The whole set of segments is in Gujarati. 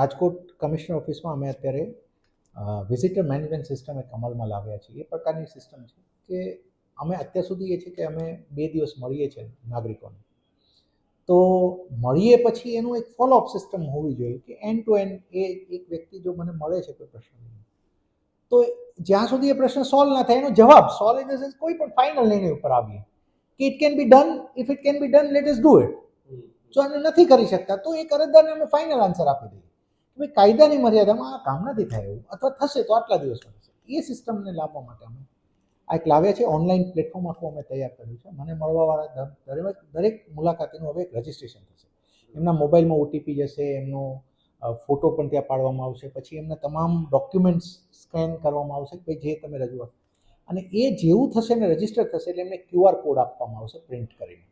રાજકોટ કમિશનર ઓફિસમાં અમે અત્યારે વિઝિટર મેનેજમેન્ટ સિસ્ટમ એક અમલમાં લાવ્યા છીએ. એ પ્રકારની સિસ્ટમ છે કે અમે અત્યાર સુધી એ છે કે અમે બે દિવસ મળીએ છીએ નાગરિકોને. તો મળીએ પછી એનું એક ફોલોઅપ સિસ્ટમ હોવી જોઈએ કે એન્ડ ટુ એન્ડ એ એક વ્યક્તિ જો મને મળે છે કોઈ પ્રશ્ન તો જ્યાં સુધી એ પ્રશ્ન સોલ્વ ના થાય એનો જવાબ સોલ્વ ઇન ધ સેન્સ કોઈ પણ ફાઇનલ નિર્ણય ઉપર આવીએ. કે it can be done if it can be done let us do it જો આને નથી કરી શકતા તો એ અરજદારને અમે ફાઇનલ આન્સર આપી દઈએ. કાયદાની મર્યાદામાં આ કામ નથી થાય એવું. અથવા થશે તો આટલા દિવસમાં થશે એ સિસ્ટમને લાવવા માટે અમે આ એક લાવ્યા છે. ઓનલાઈન પ્લેટફોર્મ આખું અમે તૈયાર કર્યું છે. મને મળવાવાળા દરેક દરેક મુલાકાતીનું હવે એક રજિસ્ટ્રેશન થશે. એમના મોબાઈલમાં ઓટીપી જશે, એમનો ફોટો પણ ત્યાં પાડવામાં આવશે. પછી એમના તમામ ડોક્યુમેન્ટ્સ સ્કેન કરવામાં આવશે કે જે તમે રજૂઆત અને એ જેવું થશે ને રજિસ્ટર થશે એટલે એમને ક્યુઆર કોડ આપવામાં આવશે પ્રિન્ટ કરીને.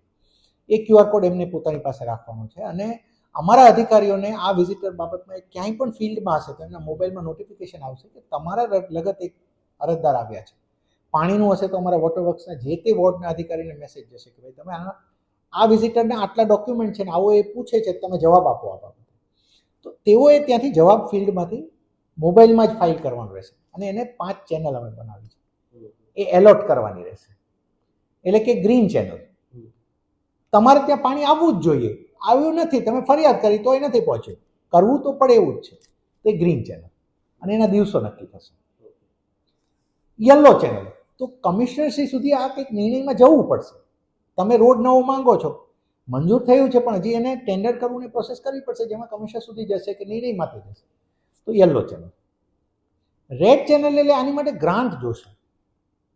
એ ક્યુઆર કોડ એમને પોતાની પાસે રાખવાનો છે અને અમારા અધિકારીઓને આ વિઝિટર બાબતમાં ક્યાંય પણ ફિલ્ડમાં હશે તો એમના મોબાઈલમાં નોટિફિકેશન આવશે કે તમારા લગત એક અરજદાર આવ્યા છે. પાણીનું હશે તો અમારા વોટર વર્ક્સના જે તે વોર્ડના અધિકારીને મેસેજ જશે કે ભાઈ તમે આ આ વિઝિટરને આટલા ડોક્યુમેન્ટ છે ને આવો એ પૂછે છે તમે જવાબ આપો આ બાબતે. તો તેઓએ ત્યાંથી જવાબ ફિલ્ડમાંથી મોબાઈલમાં જ ફાઇલ કરવાનું રહેશે અને એને પાંચ ચેનલ અમે બનાવી છે. એ એલોટ કરવાની રહેશે. એટલે કે ગ્રીન ચેનલ તમારે ત્યાં પાણી આવવું જ જોઈએ. આવ્યું નથી, તમે ફરિયાદ કરી તોય નથી પહોંચ્યું. કરવું તો પડે એવું જ છે. તે ગ્રીન ચેનલ અને એના દિવસો નક્કી થશે. યલો ચેનલ તો કમિશનરશ્રી સુધી આ કંઈક નિર્ણયમાં જવું પડશે. તમે રોડ નવો માંગો છો. મંજૂર થયું છે, પણ હજી એને ટેન્ડર કરવું ને પ્રોસેસ કરવી પડશે, જેમાં કમિશનર સુધી જશે કે નિર્ણયમાંથી જશે. તો યલો ચેનલ રેડ ચેનલ એટલે આની માટે ગ્રાન્ટ જોશે.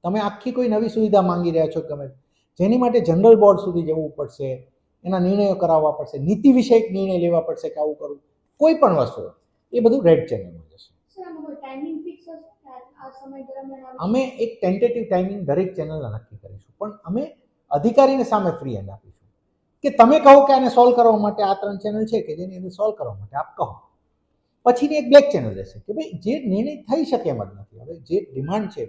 તમે આખી કોઈ નવી સુવિધા માંગી રહ્યા છો ગમે જેની માટે જનરલ બોર્ડ સુધી જવું પડશે. એના નિર્ણયો કરાવવા પડશે નીતિ વિષયક નિર્ણય લેવા પડશે કે આવું કરવું. કોઈ પણ વસ્તુ એ બધું રેડ ચેનલમાં જશે. અમે એક ટેન્ટેટિવ ટાઈમિંગ દરેક ચેનલના નક્કી કરીશું. પણ અમે અધિકારીને સામે ફ્રી હેન્ડ આપીશું. કે તમે કહો કે આને સોલ્વ કરવા માટે આ ત્રણ ચેનલ છે કે જેની અંદર સોલ્વ કરવા માટે આપ કહો. પછીની એક બ્લેક ચેનલ રહેશે કે ભાઈ જે નિર્ણય થઈ શકે એમ જ નથી. હવે જે ડિમાન્ડ છે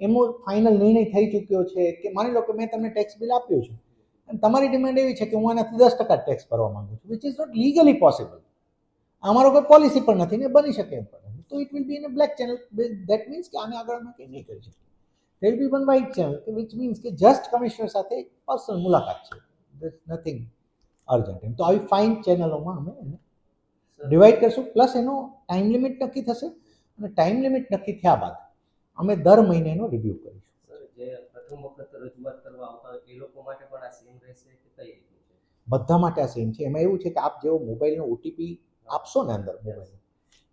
એમનો ફાઇનલ નિર્ણય થઈ ચૂક્યો છે કે માની લો કે મેં તમને ટેક્સ બિલ આપ્યું છે. અને તમારી ડિમાન્ડ એવી છે કે હું આનાથી દસ ટકા ટેક્સ ભરવા માંગુ છું which is not legally possible અમારો કોઈ પોલિસી પણ નથી ને બની શકે એમ પણ નથી. તો it will be in a black channel that means કે આને આગળ અમે કંઈ નહીં કરી શકીએ. There be one white channel કે વિચ મીન્સ કે જસ્ટ કમિશનર સાથે પર્સનલ મુલાકાત છે. નથિંગ અર્જન્ટ એમ. તો આવી ફાઇન ચેનલોમાં અમે એને ડિવાઈડ કરશું. પ્લસ એનો ટાઈમ લિમિટ નક્કી થશે અને ટાઈમ લિમિટ નક્કી થયા બાદ અમે દર મહિને એનો રિવ્યૂ કરીશું. પ્રથમ વખત રજૂઆત કરવા આવતા હોય એ લોકો માટે પણ આ સેમ રહેશે કે કઈ રીતનું છે? બધા માટે આ સેમ છે. એમાં એવું છે કે આપ જેવો મોબાઈલનો ઓટીપી આપશો ને અંદર મોબાઈલ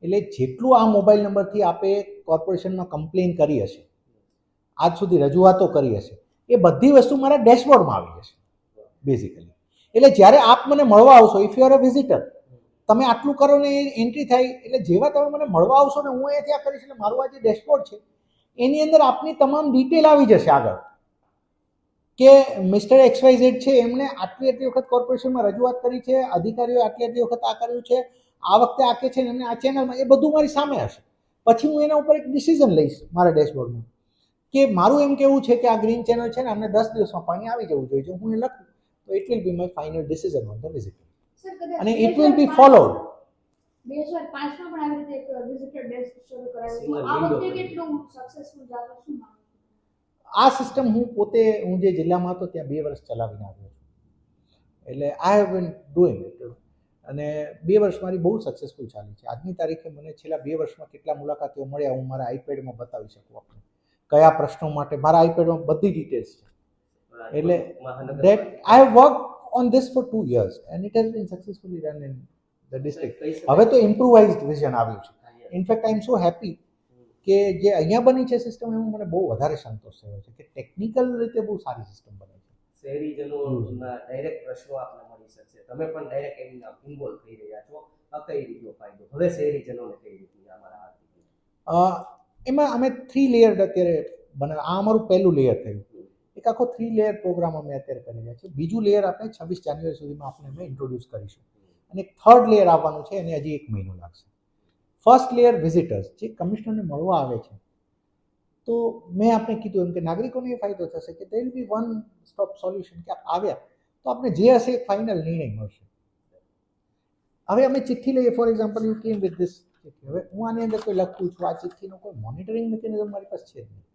એટલે જેટલું આ મોબાઈલ નંબરથી આપે કોર્પોરેશનમાં કમ્પ્લેન કરી હશે આજ સુધી રજૂઆતો કરી હશે એ બધી વસ્તુ મારા ડેશબોર્ડમાં આવી જશે બેઝિકલી એટલે જ્યારે આપ મને મળવા આવશો if you are a visitor તમે આટલું કરો ને એ એન્ટ્રી થાય એટલે જેવા તમે મને મળવા આવશો ને હું અહીંયાથી આ કરીશ એટલે મારું આ જે ડેશબોર્ડ છે એની અંદર આપની તમામ ડિટેલ આવી જશે આગળ. કે મિસ્ટર એક્સવાય છે એમણે આટલી આટલી વખત કોર્પોરેશનમાં રજૂઆત કરી છે અધિકારીઓ આટલી આટલી વખત આ કર્યું છે આ વખતે આ કે છે ને એમને આ ચેનલમાં એ બધું મારી સામે હશે. પછી હું એના ઉપર એક ડિસિઝન લઈશ મારા ડેશબોર્ડમાં કે મારું એમ કેવું છે કે આ ગ્રીન ચેનલ છે ને અમને દસ દિવસમાં પાણી આવી જવું જોઈએ જો હું એ લખું તો it will be my final decision on the visitor અને ઇટ વિલ બી ફોલોડ બે હજાર પાંચમાં પણ આવી રીતે એક વિઝિટર ડેસ્ક શરૂ કરાયું આ વખતે કેટલું સક્સેસફુલ જાતો શું આ સિસ્ટમ હું પોતે હું જે જિલ્લામાં હતો ત્યાં બે વર્ષ ચલાવીને આવ્યો છું. એટલે I have been doing it અને બે વર્ષ મારી બહુ સક્સેસફુલ ચાલી છે. આજની તારીખે મને છેલ્લા બે વર્ષમાં કેટલા મુલાકાતીઓ મળ્યા હું મારા આઈપેડમાં બતાવી શકું આપણે કયા પ્રશ્નો માટે? મારા આઈપેડમાં બધી ડિટેલ્સ છે. એટલે that I have work on this for two years and it has been successfully run in the district હવે તો ઇમ્પ્રુવાઇઝડ વિઝન આવ્યું છે. ઇનફેક્ટ આઈ એમ સો હેપી કે જે અહીંયા બની છે સિસ્ટમ એમાં મને બહુ વધારે સંતોષ થયો છે કે ટેકનિકલ રીતે બહુ સારી સિસ્ટમ બની છે. શહેરીજનોના ડાયરેક્ટ પ્રશ્નો આપને મળી શકશે. તમે પણ ડાયરેક્ટ એમના ઇન્વોલ્વ થઈ રહ્યા છો. આ કઈ રીતનો ફાયદો? હવે શહેરીજનોને કઈ રીતની અમારા એમાં અમે થ્રી લેયર અત્યારે બના આ અમારું પહેલું લેયર થયું. એક આખો થ્રી લેયર પ્રોગ્રામ અમે અત્યારે કરી રહ્યા છીએ. બીજું લેયર આપણે છવ્વીસ જાન્યુઆરી સુધીમાં આપણે અમે ઇન્ટ્રોડ્યુસ કરીશું. અને થર્ડ લેયર આવવાનું છે એને હજી એક મહિનો લાગશે. ફર્સ્ટ લેયર વિઝિટર્સ જે કમિશનરને મળવા આવે છે. તો મેં આપણે કીધું એમ કે નાગરિકોને એ ફાયદો થશે કે there be one stop solution કે આવ્યા તો આપણે જે હશે એ ફાઇનલ નિર્ણય મળશે. હવે અમે ચિઠ્ઠી લઈએ. For example you came with this ચિઠ્ઠી. હવે હું આની અંદર કોઈ લખું છું, આ ચિઠ્ઠીનું કોઈ મોનિટરિંગ મિકેનિઝમ મારી પાસે છે જ નહીં.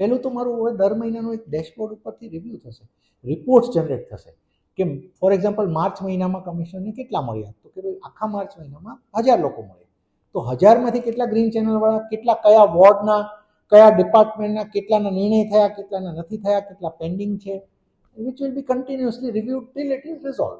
પહેલું તો મારું હવે દર મહિનાનું એક ડેશબોર્ડ ઉપરથી રિવ્યૂ થશે. રિપોર્ટ્સ જનરેટ થશે. કે ફોર એક્ઝામ્પલ માર્ચ મહિનામાં કમિશનરને કેટલા મળ્યા? તો કે ભાઈ, આખા માર્ચ મહિનામાં હજાર લોકો મળ્યા. તો હજારમાંથી કેટલા ગ્રીન ચેનલવાળા, કેટલા કયા વોર્ડના, કયા ડિપાર્ટમેન્ટના, કેટલાના નિર્ણય થયા, કેટલાના નથી થયા, કેટલા પેન્ડિંગ છે which will be continuously review till it is resolve